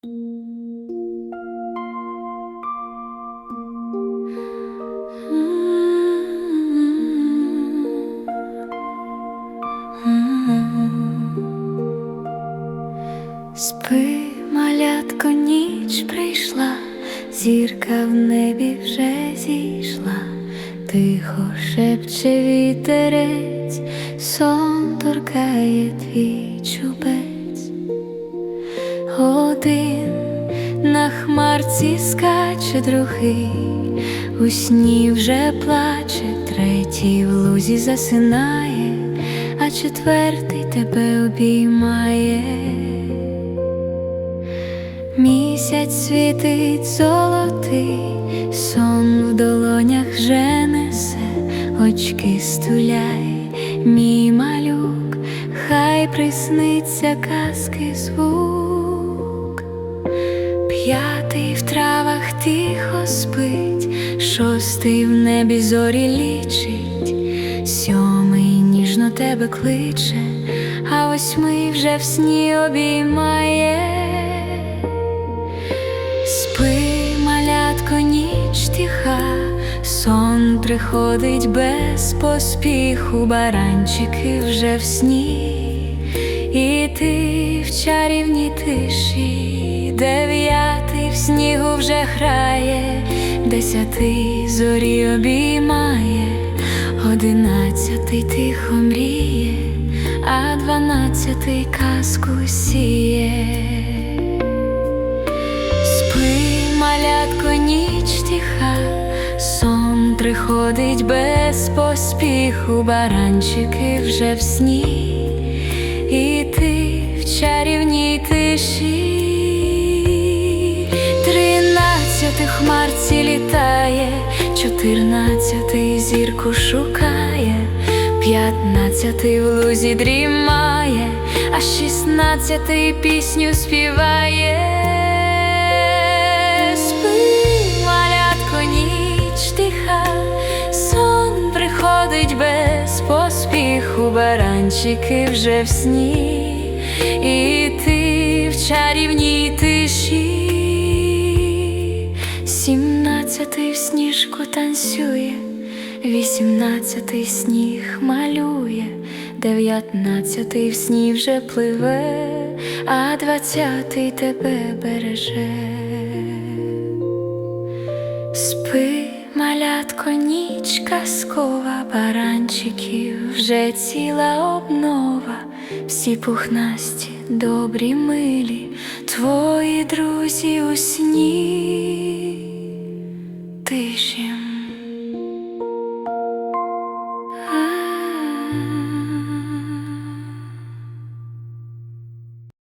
Спи, малятко, ніч прийшла, зірка в небі вже зійшла, тихо шепче вітерець, сон торкає твій чубець. Один на хмарці скаче другий, у сні вже плаче, третій в лузі засинає, а четвертий тебе обіймає. Місяць світить золотий, сон в долонях вже несе, очки стуляй, мій малюк, хай присниться казки звук. П'ятий в травах тихо спить, шостий в небі зорі лічить, сьомий ніжно тебе кличе, а восьмий вже в сні обіймає. Спи, малятко, ніч тиха, сон приходить без поспіху, баранчики вже в сні, і ти в чарівній тиші, дев'ятий в снігу вже грає, десятий зорі обіймає, одинадцятий тихо мріє, а дванадцятий казку сіє. Спи, малятко, ніч тиха, сон приходить без поспіху, баранчики вже в сні, і ти в чарівній тиші. Хмарці літає, чотирнадцятий зірку шукає, п'ятнадцятий в лузі дрімає, а шістнадцятий пісню співає. Спи, малятко, ніч тиха, сон приходить без поспіху, баранчики вже в сні, і ти в чарівній тиші. Сімнадцятий в сніжку танцює, вісімнадцятий сніг малює, дев'ятнадцятий в сні вже пливе, а двадцятий тебе береже. Спи, малятко, ніч казкова, баранчиків вже ціла обнова, всі пухнасті, добрі, милі, твої друзі у сні тиші.